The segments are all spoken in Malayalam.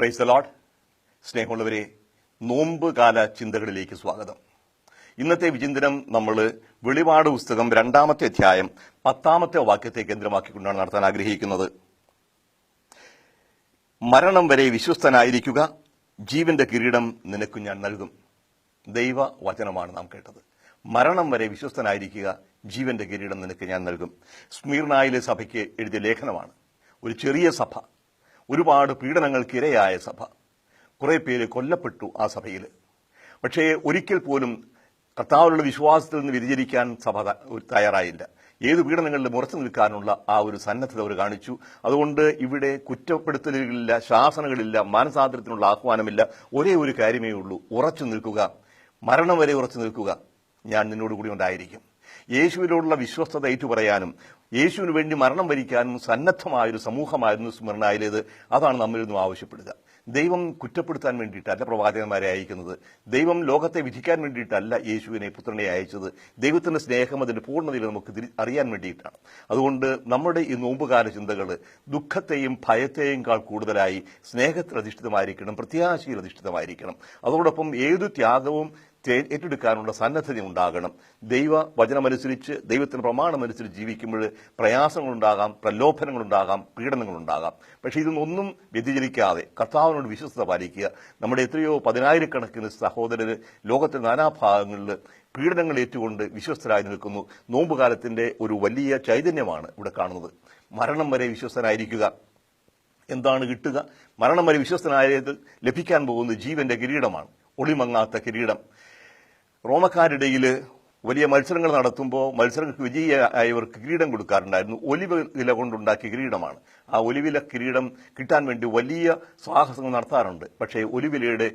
പ്രൈസ് ദ ലോഡ് സ്നേഹമുള്ളവരെ നോമ്പ് കാല ചിന്തകളിലേക്ക് സ്വാഗതം. ഇന്നത്തെ വിചിന്തനം നമ്മൾ വെളിപാട് പുസ്തകം രണ്ടാമത്തെ അധ്യായം പത്താമത്തെ വാക്യത്തെ കേന്ദ്രമാക്കിക്കൊണ്ടാണ് നടത്താൻ ആഗ്രഹിക്കുന്നത്. മരണം വരെ വിശ്വസ്തനായിരിക്കുക ജീവന്റെ കിരീടം നിനക്ക് ഞാൻ നൽകും. ദൈവ വചനമാണ് നാം കേട്ടത്. മരണം വരെ വിശ്വസ്തനായിരിക്കുക ജീവന്റെ കിരീടം നിനക്ക് ഞാൻ നൽകും. സ്മീർനായിലെ സഭയ്ക്ക് എഴുതിയ ലേഖനമാണ്. ഒരു ചെറിയ സഭ ഒരുപാട് പീഡനങ്ങൾക്ക് ഇരയായ സഭ. കുറെ പേര് കൊല്ലപ്പെട്ടു ആ സഭയിൽ പക്ഷേ ഒരിക്കൽ പോലും കർത്താവിലുള്ള വിശ്വാസത്തിൽ നിന്ന് വ്യതിചരിക്കാൻ സഭ തയ്യാറായില്ല. ഏത് പീഡനങ്ങളിലും ഉറച്ചു നിൽക്കാനുള്ള ആ ഒരു സന്നദ്ധത അവർ കാണിച്ചു. അതുകൊണ്ട് ഇവിടെ കുറ്റപ്പെടുത്തലുകളില്ല ശാസനകളില്ല മാനസാന്തരത്തിനുള്ള ആഹ്വാനമില്ല. ഒരേ ഒരു കാര്യമേ ഉള്ളൂ. ഉറച്ചു നിൽക്കുക. മരണം വരെ ഉറച്ചു നിൽക്കുക. ഞാൻ നിന്നോടുകൂടി ഉണ്ടായിരിക്കും. യേശുവിനോടുള്ള വിശ്വസ്തത ഏറ്റുപറയാനും യേശുവിന് വേണ്ടി മരണം വരിക്കാനും സന്നദ്ധമായൊരു സമൂഹമായിരുന്നു സ്മരണയിലേത് അതാണ് നമ്മിൽ നിന്നും ആവശ്യപ്പെടുക. ദൈവം കുറ്റപ്പെടുത്താൻ വേണ്ടിയിട്ടല്ല പ്രവാചകന്മാരെ അയക്കുന്നത്. ദൈവം ലോകത്തെ വിധിക്കാൻ വേണ്ടിയിട്ടല്ല യേശുവിനെ പുത്രനെ അയച്ചത്. ദൈവത്തിന്റെ സ്നേഹം അതിന്റെ പൂർണതയിൽ നമുക്ക് അറിയാൻ വേണ്ടിയിട്ടാണ്. അതുകൊണ്ട് നമ്മുടെ ഈ നോമ്പുകാല ചിന്തകൾ ദുഃഖത്തെയും ഭയത്തെയും കാൾ കൂടുതലായി സ്നേഹത്തിൽ അധിഷ്ഠിതമായിരിക്കണം പ്രത്യാശയിൽ അധിഷ്ഠിതമായിരിക്കണം. അതോടൊപ്പം ഏതു ത്യാഗവും ഏറ്റെടുക്കാനുള്ള സന്നദ്ധത ഉണ്ടാകണം. ദൈവ വചനമനുസരിച്ച് ദൈവത്തിന് പ്രമാണമനുസരിച്ച് ജീവിക്കുമ്പോൾ പ്രയാസങ്ങളുണ്ടാകാം പ്രലോഭനങ്ങളുണ്ടാകാം പീഡനങ്ങളുണ്ടാകാം. പക്ഷേ ഇതൊന്നും വ്യതിചലിക്കാതെ കർത്താവിനോട് വിശ്വസ്തത പാലിക്കുക. നമ്മുടെ എത്രയോ പതിനായിരക്കണക്കിന് സഹോദരർ ലോകത്തിലെ നാനാഭാഗങ്ങളിൽ പീഡനങ്ങൾ ഏറ്റുകൊണ്ട് വിശ്വസ്തരായി നിൽക്കുന്നു. നോമ്പുകാലത്തിന്റെ ഒരു വലിയ ചൈതന്യമാണ് ഇവിടെ കാണുന്നത്. മരണം വരെ വിശ്വസ്തനായിരിക്കുക. എന്താണ് കിട്ടുക? മരണം വരെ വിശ്വസ്തനായത് ലഭിക്കാൻ പോകുന്നത് ജീവന്റെ കിരീടമാണ്. ഒളിമങ്ങാത്ത കിരീടം. റോമക്കാരിടയിൽ വലിയ മത്സരങ്ങൾ നടത്തുമ്പോൾ മത്സരങ്ങൾക്ക് വിജയിയായവർക്ക് കിരീടം കൊടുക്കാറുണ്ടായിരുന്നു. ഒലിവ് ഇല കൊണ്ടുണ്ടാക്കിയ കിരീടമാണ്. ആ ഒലിവില കിരീടം കിട്ടാൻ വേണ്ടി വലിയ സാഹസങ്ങൾ നടത്താറുണ്ട്. പക്ഷേ ഒലിവിലയുടെ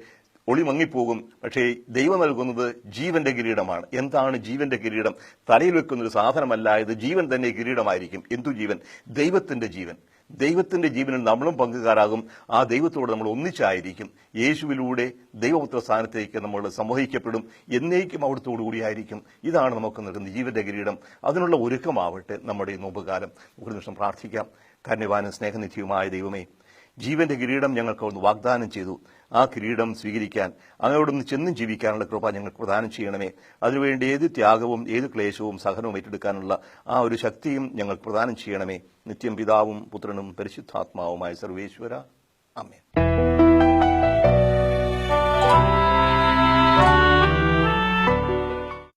ഒളി മങ്ങിപ്പോകും. പക്ഷേ ദൈവം നൽകുന്നത് ജീവന്റെ കിരീടമാണ്. എന്താണ് ജീവന്റെ കിരീടം? തലയിൽ വെക്കുന്ന ഒരു സാധനമല്ല. ഇത് ജീവൻ തന്നെ കിരീടമായിരിക്കും. എന്തു ജീവൻ? ദൈവത്തിന്റെ ജീവൻ. ദൈവത്തിന്റെ ജീവനിൽ നമ്മളും പങ്കുകാരാകും. ആ ദൈവത്തോട് നമ്മൾ ഒന്നിച്ചായിരിക്കും. യേശുവിലൂടെ ദൈവപുത്ര സ്ഥാനത്തേക്ക് നമ്മൾ സംവഹിക്കപ്പെടും എന്നേക്കും അവിടുത്തോടു കൂടിയായിരിക്കും. ഇതാണ് നമുക്ക് നൽകുന്ന ജീവന്റെ കിരീടം. അതിനുള്ള ഒരുക്കമാവട്ടെ നമ്മുടെ ഈ നോമ്പുകാലം. ഒരു നിമിഷം പ്രാർത്ഥിക്കാം. കന്യവാനും സ്നേഹനിധിയുമായ ദൈവമേ ജീവന്റെ കിരീടം ഞങ്ങൾക്ക് ഒന്ന് വാഗ്ദാനം ചെയ്തു. ആ കിരീടം സ്വീകരിക്കാൻ അങ്ങയോടൊന്ന് ചെന്നും ജീവിക്കാനുള്ള കൃപ ഞങ്ങൾക്ക് പ്രദാനം ചെയ്യണമേ. അതിനുവേണ്ടി ഏത് ത്യാഗവും ഏത് ക്ലേശവും സഹനവും ഏറ്റെടുക്കാനുള്ള ആ ഒരു ശക്തിയും ഞങ്ങൾക്ക് പ്രദാനം ചെയ്യണമേ. നിത്യം പിതാവും പുത്രനും പരിശുദ്ധാത്മാവുമായ സർവേശ്വര. അമ്മേ